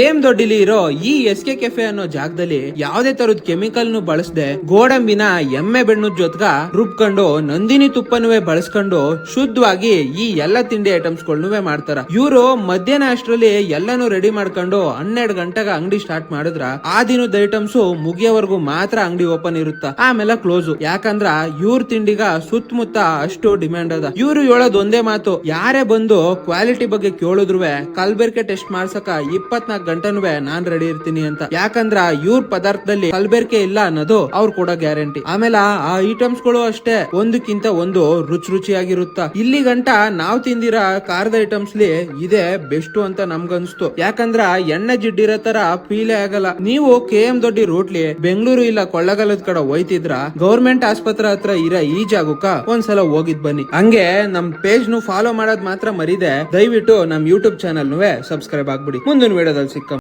Same ದೊಡ್ಡಿಲಿ ಇರೋ ಈ S K cafe ಅನ್ನೋ ಜಾಗದಲ್ಲಿ ಯಾವ್ದೇ ತರದ ಕೆಮಿಕಲ್ ನು ಬಳಸದೆ ಗೋಡಂಬಿನ ಎಮ್ಮೆ ಬೆಣ್ಣು ಜೊತೆಗ ರುಬ್ಕೊಂಡು ನಂದಿನಿ ತುಪ್ಪನುವೆ ಬಳಸ್ಕೊಂಡು ಶುದ್ಧವಾಗಿ ಈ ಎಲ್ಲ ತಿಂಡಿ ಐಟಮ್ಸ್ ಗಳನ್ನುವೆ ಮಾಡ್ತಾರ. ಇವರು ಮಧ್ಯಾಹ್ನ ಅಷ್ಟರಲ್ಲಿ ಎಲ್ಲಾನು ರೆಡಿ ಮಾಡ್ಕೊಂಡು ಹನ್ನೆರಡು ಗಂಟೆಗೆ ಅಂಗಡಿ ಸ್ಟಾರ್ಟ್ ಮಾಡಿದ್ರ ಆ ದಿನದ ಐಟಮ್ಸ್ ಮುಗಿಯವರೆಗೂ ಮಾತ್ರ ಅಂಗಡಿ ಓಪನ್ ಇರುತ್ತ. ಆಮೇಲೆ ಕ್ಲೋಸ್. ಯಾಕಂದ್ರ ಇವ್ರ ತಿಂಡಿಗ ಸುತ್ತಮುತ್ತ ಅಷ್ಟು ಡಿಮ್ಯಾಂಡ್ ಅದ. ಇವ್ರು ಹೇಳೋದ್ ಒಂದೇ ಮಾತು. ಯಾರೇ ಬಂದು ಕ್ವಾಲಿಟಿ ಬಗ್ಗೆ ಕೇಳಿದ್ರು ಕಲ್ಬೆರ್ಕೆ ಟೆಸ್ಟ್ ಮಾಡ್ಸಕ ಇಪ್ಪತ್ನಾಲ್ಕು ಗಂಟೆನುವೆ ನಾನ್ ರೆಡಿ ಇರ್ತೀನಿ ಅಂತ. ಯಾಕಂದ್ರ ಇವ್ರ ಪದಾರ್ಥದಲ್ಲಿ ಕಲ್ಬೆರ್ಕೆ ಇಲ್ಲ ಅನ್ನೋದು ಅವ್ರು ಕೂಡ ಗ್ಯಾರಂಟಿ ಆಮೇಲೆ ಆ ಐಟಮ್ಸ್ಗಳು ಅಷ್ಟೇ, ಒಂದಕ್ಕಿಂತ ಒಂದು ರುಚಿ ರುಚಿಯಾಗಿರುತ್ತ. ಇಲ್ಲಿ ಗಂಟ ನಾವ್ ತಿಂದಿರ ಖಾರದ ಐಟಮ್ಸ್ ಲಿ ಇದೇ ಬೆಸ್ಟ್ ಅಂತ ನಮ್ಗನ್ಸ್ತು. ಯಾಕಂದ್ರ ಎಣ್ಣೆ ಜಿಡ್ಡಿರೋ ತರ ಫೀಲೇ ಆಗಲ್ಲ. ನೀವು ಕೆ ಎಂ ದೊಡ್ಡಿ ರೋಟ್ಲಿ ಬೆಂಗಳೂರು ಇಲ್ಲ ಕೊಳ್ಳಗಾಲದ ಕಡೆ ಹೋಯ್ತಿದ್ರ ಗೌರ್ಮೆಂಟ್ ಆಸ್ಪತ್ರೆ ಹತ್ರ ಇರೋ ಈ ಜಾಗಕ್ಕ ಒಂದ್ಸಲ ಹೋಗಿದ್ ಬನ್ನಿ. ಹಂಗೆ ನಮ್ ಪೇಜ್ ನು ಫಾಲೋ ಮಾಡೋದ್ ಮಾತ್ರ ಮರಿದೆ. ದಯವಿಟ್ಟು ನಮ್ ಯೂಟ್ಯೂಬ್ ಚಾನಲ್ ನುವೆ ಸಬ್ಸ್ಕ್ರೈಬ್ ಆಗ್ಬಿಡಿ. ಮುಂದಿನ ವಿಡಿಯೋದಲ್ಲಿ